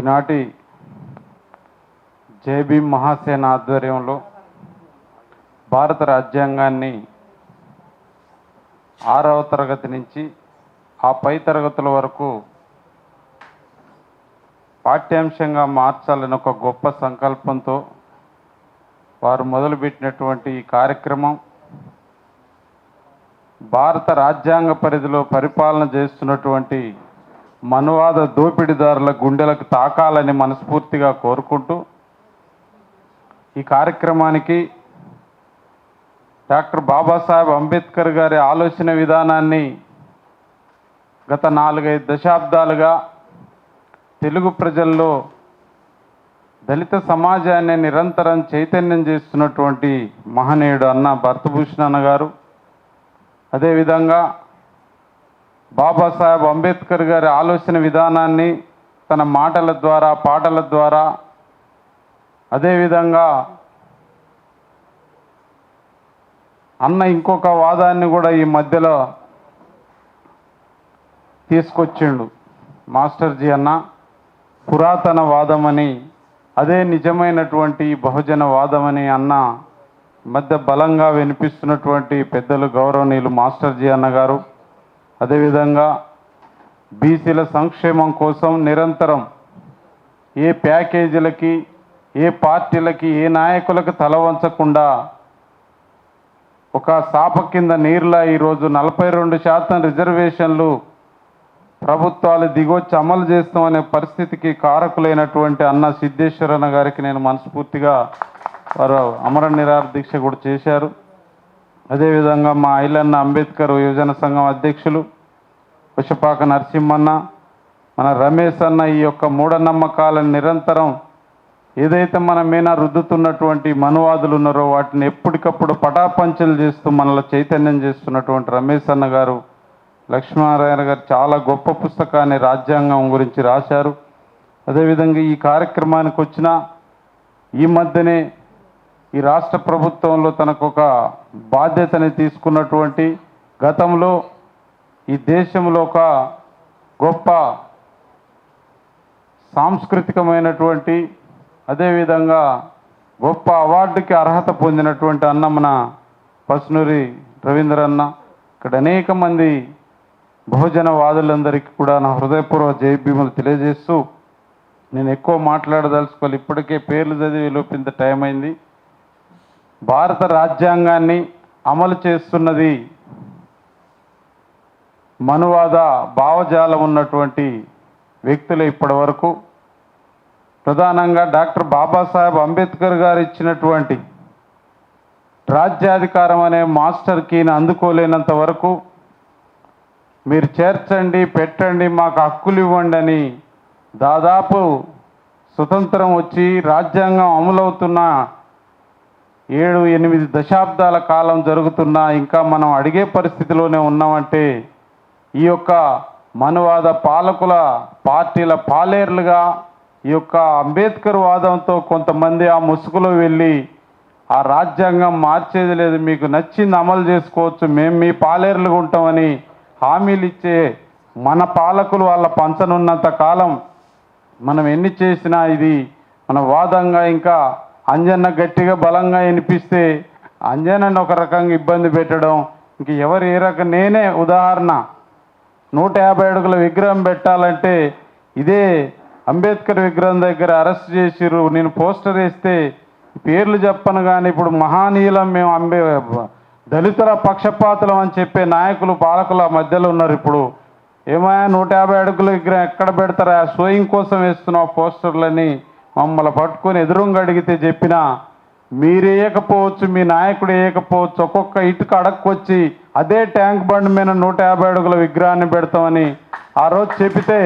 ఈనాటి జేబీ మహాసేన ఆధ్వర్యంలో భారత రాజ్యాంగాన్ని ఆరవ తరగతి నుంచి ఆ పై తరగతుల వరకు పాఠ్యాంశంగా మార్చాలని ఒక గొప్ప సంకల్పంతో వారు మొదలుపెట్టినటువంటి ఈ కార్యక్రమం భారత రాజ్యాంగ పరిధిలో పరిపాలన చేస్తున్నటువంటి మనువాద దోపిడీదారుల గుండెలకు తాకాలని మనస్ఫూర్తిగా కోరుకుంటూ ఈ కార్యక్రమానికి డాక్టర్ బాబాసాహెబ్ అంబేద్కర్ గారి ఆలోచన విధానాన్ని గత నాలుగైదు దశాబ్దాలుగా తెలుగు ప్రజల్లో దళిత సమాజాన్ని నిరంతరం చైతన్యం చేస్తున్నటువంటి మహనీయుడు అన్న భరతభూషణ్ అన్న గారు. అదేవిధంగా బాబాసాహెబ్ అంబేద్కర్ గారి ఆలోచన విధానాన్ని తన మాటల ద్వారా పాటల ద్వారా అదేవిధంగా అన్న ఇంకొక వాదాన్ని కూడా ఈ మధ్యలో తీసుకొచ్చిండు మాస్టర్జీ అన్న. పురాతన వాదమని అదే నిజమైనటువంటి బహుజన వాదమని అన్న మధ్య బలంగా వినిపిస్తున్నటువంటి పెద్దలు గౌరవనీయులు మాస్టర్జీ అన్న గారు అదేవిధంగా బీసీల సంక్షేమం కోసం నిరంతరం ఏ ప్యాకేజీలకి ఏ పార్టీలకి ఏ నాయకులకు తల వంచకుండా ఒక సాప కింద నీరులా ఈరోజు నలభై రెండు శాతం రిజర్వేషన్లు ప్రభుత్వాలు దిగొచ్చి అమలు చేస్తామనే పరిస్థితికి కారకులైనటువంటి అన్న సిద్ధేశ్వరన్న గారికి నేను మనస్ఫూర్తిగా వారు అమర నిరాహార దీక్ష కూడా చేశారు. అదేవిధంగా మా ఐలన్న అంబేద్కర్ యువజన సంఘం అధ్యక్షులు పుష్పపాక నరసింహన్న మన రమేష్ అన్న ఈ యొక్క మూఢనమ్మకాలను నిరంతరం ఏదైతే మన మీద రుద్దుతున్నటువంటి మనువాదులు ఉన్నారో వాటిని ఎప్పటికప్పుడు పటాపంచలు చేస్తూ మనలో చైతన్యం చేస్తున్నటువంటి రమేష్ అన్న గారు లక్ష్మీనారాయణ గారు చాలా గొప్ప పుస్తకాన్ని రాజ్యాంగం గురించి రాశారు. అదేవిధంగా ఈ కార్యక్రమానికి వచ్చిన ఈ మధ్యనే ఈ రాష్ట్ర ప్రభుత్వంలో తనకు ఒక బాధ్యతని తీసుకున్నటువంటి గతంలో ఈ దేశంలో ఒక గొప్ప సాంస్కృతికమైనటువంటి అదేవిధంగా గొప్ప అవార్డుకి అర్హత పొందినటువంటి అన్న మన పసునూరి రవీంద్ర అన్న ఇక్కడ అనేక మంది బహుజన వాదులందరికీ కూడా నా హృదయపూర్వ జయభీములు తెలియజేస్తూ నేను ఎక్కువ మాట్లాడదలుచుకోవాలి. ఇప్పటికే పేర్లు చదివి లోపింత టైం అయింది. భారత రాజ్యాంగాన్ని అమలు చేస్తున్నది మనువాద భావజాలం ఉన్నటువంటి వ్యక్తులు ఇప్పటి వరకు ప్రధానంగా డాక్టర్ బాబాసాహెబ్ అంబేద్కర్ గారు ఇచ్చినటువంటి రాజ్యాధికారం అనే మాస్టర్ కీని అందుకోలేనంత వరకు మీరు చేర్చండి పెట్టండి మాకు హక్కులు ఇవ్వండి అని దాదాపు స్వతంత్రం వచ్చి రాజ్యాంగం అమలవుతున్న ఏడు ఎనిమిది దశాబ్దాల కాలం జరుగుతున్నా ఇంకా మనం అడిగే పరిస్థితిలోనే ఉన్నామంటే ఈ యొక్క మనువాద పాలకుల పార్టీల పాలేర్లుగా ఈ యొక్క అంబేద్కర్ వాదంతో కొంతమంది ఆ ముసుగులో వెళ్ళి ఆ రాజ్యాంగం మార్చేది లేదు మీకు నచ్చింది అమలు చేసుకోవచ్చు మేము మీ పాలేర్లుగా ఉంటామని హామీలు ఇచ్చే మన పాలకులు వాళ్ళ పంచనున్నంత కాలం మనం ఎన్ని చేసినా ఇది మన వాదంగా ఇంకా అంజన్న గట్టిగా బలంగా వినిపిస్తే అంజనని ఒక రకంగా ఇబ్బంది పెట్టడం ఇంక ఎవరు ఏ రకం నేనే ఉదాహరణ. నూట యాభై అడుగుల విగ్రహం పెట్టాలంటే ఇదే అంబేద్కర్ విగ్రహం దగ్గర అరెస్ట్ చేసిర్రు నేను పోస్టర్ వేస్తే పేర్లు చెప్పను కానీ ఇప్పుడు మహానీయులం మేము అంబే దళితుల పక్షపాతులం అని చెప్పే నాయకులు పాలకుల మధ్యలో ఉన్నారు ఇప్పుడు. ఏమయ్యా నూట యాభై అడుగుల విగ్రహం ఎక్కడ పెడతారా? షోయింగ్ కోసం వేస్తున్నావు పోస్టర్లని. మమ్మల్ని పట్టుకొని ఎదురుంగా అడిగితే చెప్పినా మీరు వేయకపోవచ్చు మీ నాయకుడు వేయకపోవచ్చు ఒక్కొక్క ఇటుక అడక్కొచ్చి అదే ట్యాంక్ బండ్ మీద నూట యాభై అడుగుల విగ్రహాన్ని పెడతామని. ఆ రోజు చెబితే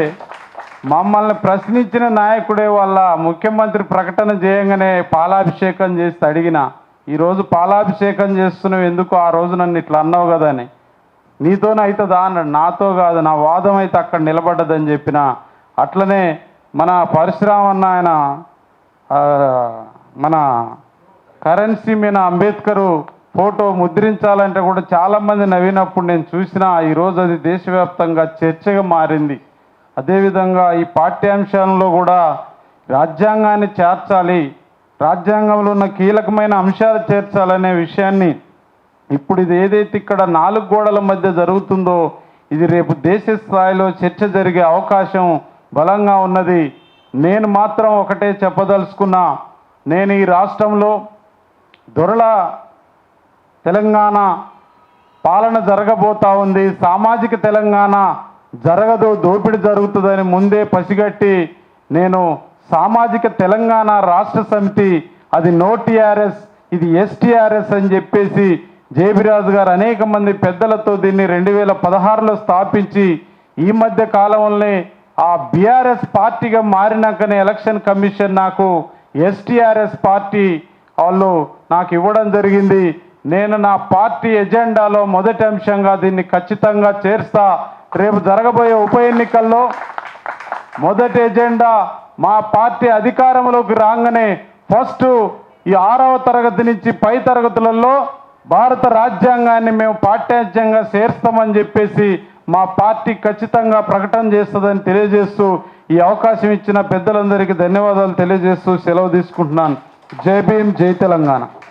మమ్మల్ని ప్రశ్నించిన నాయకుడే వాళ్ళ ముఖ్యమంత్రి ప్రకటన చేయగానే పాలాభిషేకం చేసి అడిగిన ఈరోజు పాలాభిషేకం చేస్తున్నావు ఎందుకు? ఆ రోజు నన్ను ఇట్లా అన్నావు కదా అని. నీతోనే అవుతుందా అన్నాడు. నాతో కాదు నా వాదం అయితే అక్కడ నిలబడ్డదని చెప్పిన అట్లనే మన పరశురామ్ అన్న ఆయన మన కరెన్సీ మీద అంబేద్కర్ ఫోటో ముద్రించాలంటే కూడా చాలామంది నవ్వినప్పుడు నేను చూసిన ఈరోజు అది దేశవ్యాప్తంగా చర్చగా మారింది. అదేవిధంగా ఈ పాఠ్యాంశాలలో కూడా రాజ్యాంగాన్ని చేర్చాలి రాజ్యాంగంలో ఉన్న కీలకమైన అంశాలు చేర్చాలనే విషయాన్ని ఇప్పుడు ఇది ఏదైతే ఇక్కడ నాలుగు గోడల మధ్య జరుగుతుందో ఇది రేపు దేశ స్థాయిలో చర్చ జరిగే అవకాశం బలంగా ఉన్నది. నేను మాత్రం ఒకటే చెప్పదలుచుకున్నా నేను ఈ రాష్ట్రంలో దొరల తెలంగాణ పాలన జరగబోతా ఉంది. సామాజిక తెలంగాణ జరగదు దోపిడీ జరుగుతుందని ముందే పసిగట్టి నేను సామాజిక తెలంగాణ రాష్ట్ర సమితి అది నో టీఆర్ఎస్ ఇది ఎస్టీఆర్ఎస్ అని చెప్పేసి జేబిరాజు గారు అనేక మంది పెద్దలతో దీన్ని రెండు వేల పదహారులో స్థాపించి ఈ మధ్య కాలంలోనే ఆ బీఆర్ఎస్ పార్టీగా మారినాకనే ఎలక్షన్ కమిషన్ నాకు ఎస్టీఆర్ఎస్ పార్టీ వాళ్ళు నాకు ఇవ్వడం జరిగింది. నేను నా పార్టీ ఎజెండాలో మొదటి అంశంగా దీన్ని ఖచ్చితంగా చేర్స్తా. రేపు జరగబోయే ఉప ఎన్నికల్లో మొదటి ఎజెండా మా పార్టీ అధికారంలోకి రాగానే ఫస్ట్ ఈ ఆరవ తరగతి నుంచి పై తరగతులలో భారత రాజ్యాంగాన్ని మేము పాఠ్యాంశంగా చేర్స్తామని చెప్పేసి మా పార్టీ ఖచ్చితంగా ప్రకటన చేస్తుందని తెలియజేస్తూ ఈ అవకాశం ఇచ్చిన పెద్దలందరికీ ధన్యవాదాలు తెలియజేస్తూ సెలవు తీసుకుంటున్నాను. జై భీమ్ జై తెలంగాణ.